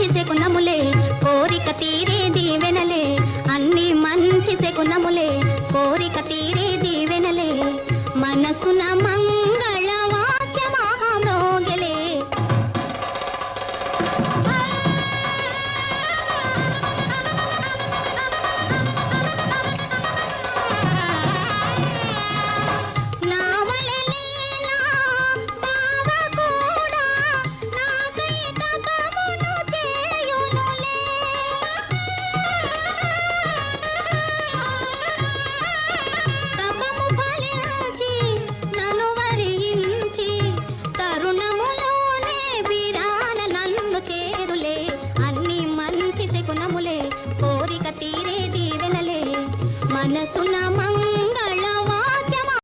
మంచి శకునములే కోరిక తీరేది వెనలే. అన్ని మంచి శకునములే కోరిక తీరే మనసున మంగళ